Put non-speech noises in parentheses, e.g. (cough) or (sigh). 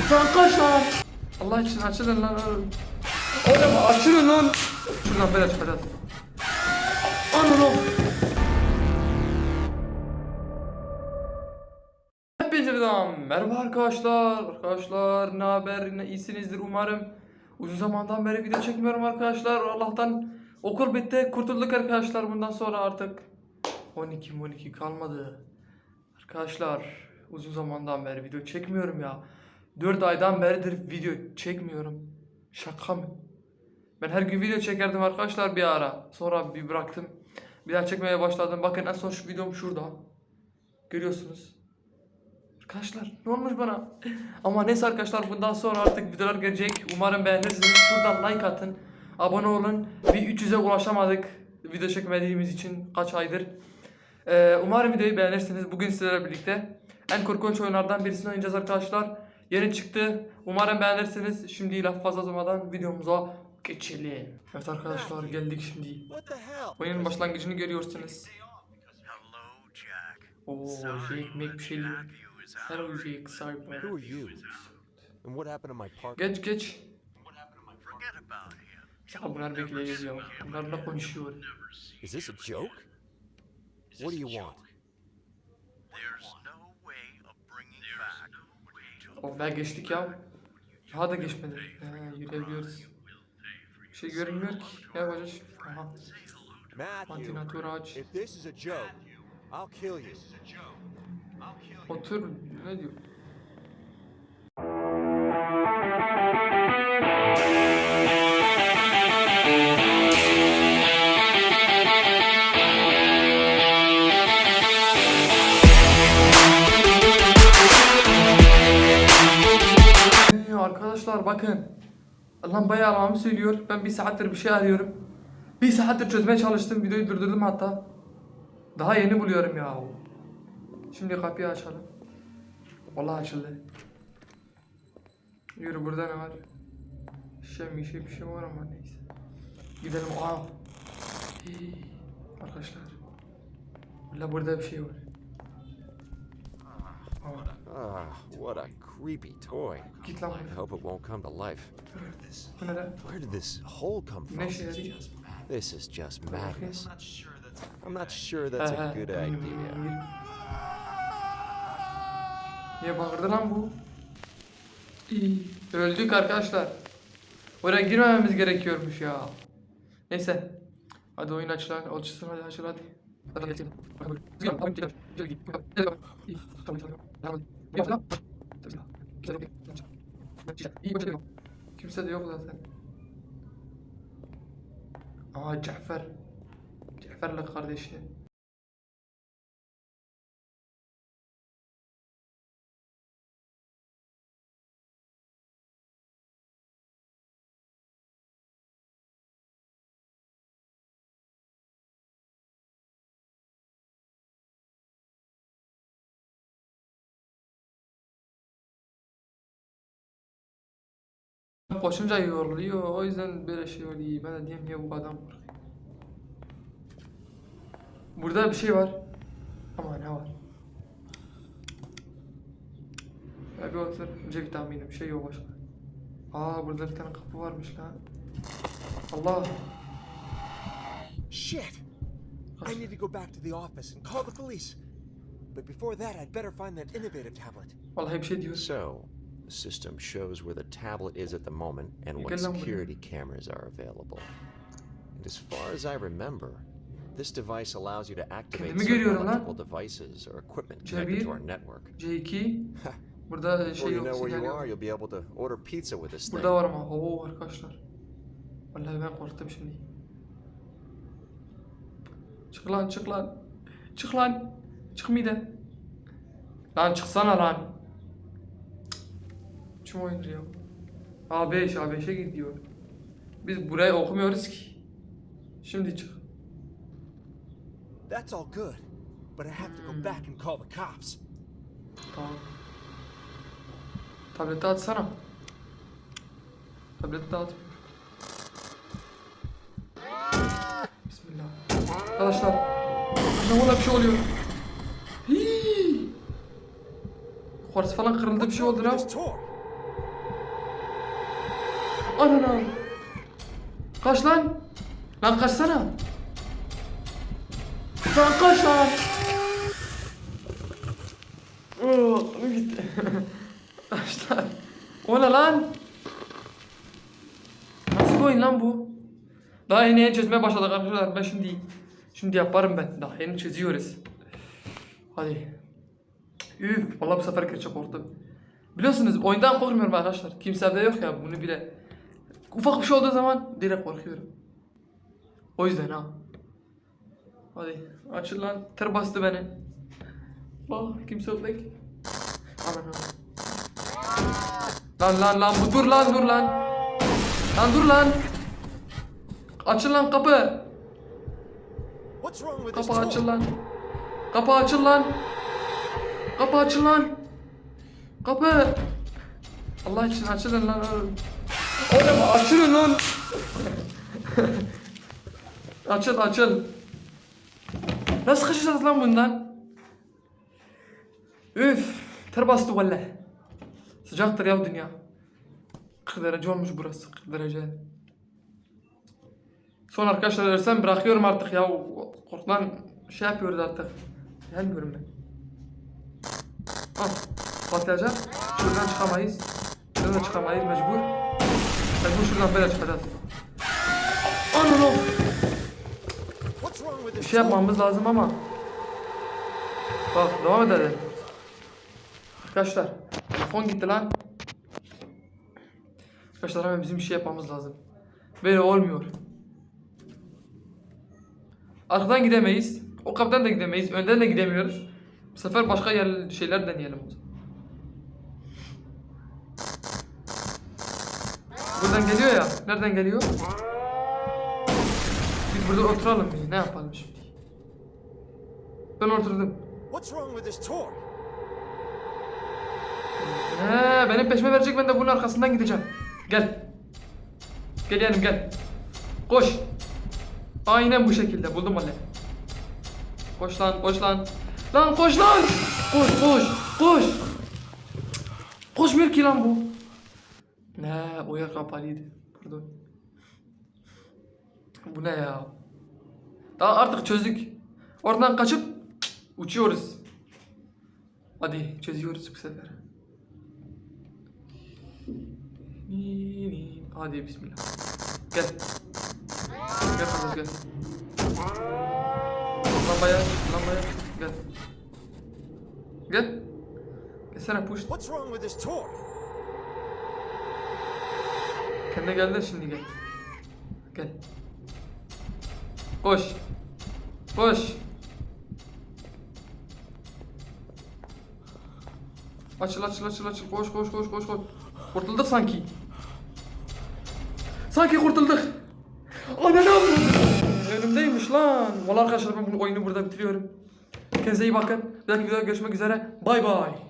Arkadaşlar. Allah için açılın lan. Oğlum açılın lan. Şuradan böyle çıkacağız. Anam. Hepinize birden merhaba arkadaşlar. Arkadaşlar ne haber? Ne iyisinizdir umarım. Uzun zamandan beri video çekmiyorum arkadaşlar. Allah'tan okul bitti. Kurtulduk arkadaşlar bundan sonra artık. 12 12 kalmadı. Arkadaşlar uzun zamandan beri video çekmiyorum ya. 4 aydan beridir video çekmiyorum. Şaka mı? Ben her gün video çekerdim arkadaşlar bir ara. Sonra bir bıraktım. Bir daha çekmeye başladım. Bakın en son şu videom şurada. Görüyorsunuz. Arkadaşlar ne olmuş bana? Ama neyse arkadaşlar bundan sonra artık videolar gelecek. Umarım beğenirsiniz. Şuradan like atın. Abone olun. Bir 300'e ulaşamadık. Video çekmediğimiz için kaç aydır. Ee, umarım videoyu beğenirsiniz. Bugün sizlerle birlikte en korkunç oyunlardan birisini oynayacağız arkadaşlar. Yeni çıktı. Umarım beğenirsiniz. Şimdi laf fazla uzamadan videomuza geçelim. Evet arkadaşlar geldik şimdi. Oyunun başlangıcını görüyorsunuz. Oo, Jake make bir şey diyor. Hello Jake, Cyber. Who are you? And what happened to my park? Geç geç. Ya bunlar bekleyeceğiz ya. Bunlarla konuşuyor. Is this a joke? What do you want? There's no way of bringing back what you took. O ben geçtik ya. Daha da geçmedi. He, yürüyebiliyoruz. Bir şey görünmüyor ki. Ne yapacağız? Aha. Matthew, Antinatör ağaç. Otur. Ne diyor? Arkadaşlar bakın. Lan bayağı alamı söylüyor. Ben bir saattir bir şey arıyorum. Bir saattir çözmeye çalıştım. Videoyu durdurdum hatta. Daha yeni buluyorum ya. Şimdi kapıyı açalım. Vallahi açıldı. Yürü burada ne var? Şey bir şey bir şey var ama neyse. Gidelim. Aa. Hii. Arkadaşlar. Valla burada bir şey var. Ah, what a creepy toy. git lan. I hope it won't come to life. Bu ne lan? Where did this hole come from? This is just madness. I'm not sure that's a good idea. hmm. Niye bağırdı lan bu? İyi. Öldük arkadaşlar. Oraya girmememiz gerekiyormuş ya. Neyse. Hadi oyun aç lan. Açılsın hadi açıl hadi. Hadi geçelim. Kimse de yok zaten. Aa Cafer. Cafer'le kardeşi. Koşunca yoruluyor. O yüzden böyle şey oluyor. Ben de diyeyim niye bu adam korkuyor. Burada bir şey var. Ama ne var? Ya bir otur. C vitamini bir şey yok başka. Aa burada bir tane kapı varmış lan. Allah. Shit! I need to go back to the office and call the police. But before that, I'd better find that innovative tablet. Vallahi bir şey diyor. So, system shows where the tablet is at the moment and what Gel lan buraya. security cameras are available. And as far as I remember, this device allows you to activate Kendimi certain görüyorum lan. electrical devices or equipment C1. connected to our network. C2. Burada şey you yok. know where you are, you'll be able to order pizza with this thing. Burada var ama. Oh, Oo arkadaşlar. Vallahi ben korktum şimdi. Çık lan çık lan. Çık lan. Çık mide. Lan çıksana lan. Oyuncu ya? A5 A5'e gidiyor. Biz burayı okumuyoruz ki. Şimdi çık. That's all good, but I have to go back and call the cops. Tamam. Tableti atsana. Tableti de atmıyor. Bismillah. Arkadaşlar. Arkadaşlar burada bir şey oluyor. Hii. Yukarısı falan kırıldı bir şey oldu lan. Ananı. Kaç lan. Lan kaçsana. Lan kaç lan. Oo, gitti. (laughs) Kaç lan. O ne lan? Nasıl bir oyun lan bu? Daha yeni yeni çözmeye başladık arkadaşlar. Ben şimdi şimdi yaparım ben. Daha yeni çözüyoruz. Hadi. Üf, vallahi bu sefer gerçek korktum. Biliyorsunuz oyundan korkmuyorum arkadaşlar. Kimse de yok ya bunu bile. Ufak bir şey olduğu zaman direkt korkuyorum. O yüzden ha. Hadi açıl lan. Tır bastı beni. Bak kimse yok değil. Aman. Lan lan lan bu dur lan dur lan. Lan dur lan. Açıl lan kapı. Kapı açıl lan. Kapı açıl lan. Kapı açıl lan. Kapı. Allah için açılın lan oğlum. Oğlum açılın lan. açıl açıl. Nasıl kaçacağız lan bundan? Üf. Ter bastı valla. Sıcaktır ya dünya. 40 derece olmuş burası 40 derece. Son arkadaşlar ölsem bırakıyorum artık ya. Korkudan şey yapıyoruz artık. Gelmiyorum ben. Al. Patlayacak. Şuradan çıkamayız. Şuradan da çıkamayız mecbur. Mecbur şuradan böyle çıkacağız. Anam. What's wrong with Bir şey yapmamız lazım ama. Bak devam edelim. Arkadaşlar. Telefon gitti lan. Arkadaşlar hemen bizim bir şey yapmamız lazım. Böyle olmuyor. Arkadan gidemeyiz. O kapıdan da gidemeyiz. Önden de gidemiyoruz. Bu sefer başka yer, şeyler deneyelim o zaman. Buradan geliyor ya. Nereden geliyor? Biz burada oturalım mı? Ne yapalım şimdi? Ben oturdum. What's wrong with this toy? He, benim peşime verecek ben de bunun arkasından gideceğim. Gel. Gel yanım gel. Koş. Aynen bu şekilde buldum vallahi. Koş lan koş lan. Lan koş lan. Koş koş koş. Koşmuyor ki lan bu. Ne o yer kapalıydı. Pardon. Bu ne ya? Daha artık çözdük. Oradan kaçıp uçuyoruz. Hadi çözüyoruz bu sefer. Hadi bismillah. Gel. Gel kardeş gel. Lambaya, lambaya. Gel. Gel. Gelsene push. What's wrong with this toy? Kendine gel de şimdi gel. Gel. Koş. Koş. Açıl açıl açıl açıl. Koş koş koş koş koş. Kurtulduk sanki. Sanki kurtulduk. Ananı Önümdeymiş lan. Valla arkadaşlar ben bu oyunu burada bitiriyorum. Kendinize iyi bakın. Bir dahaki videoda görüşmek üzere. Bay bay.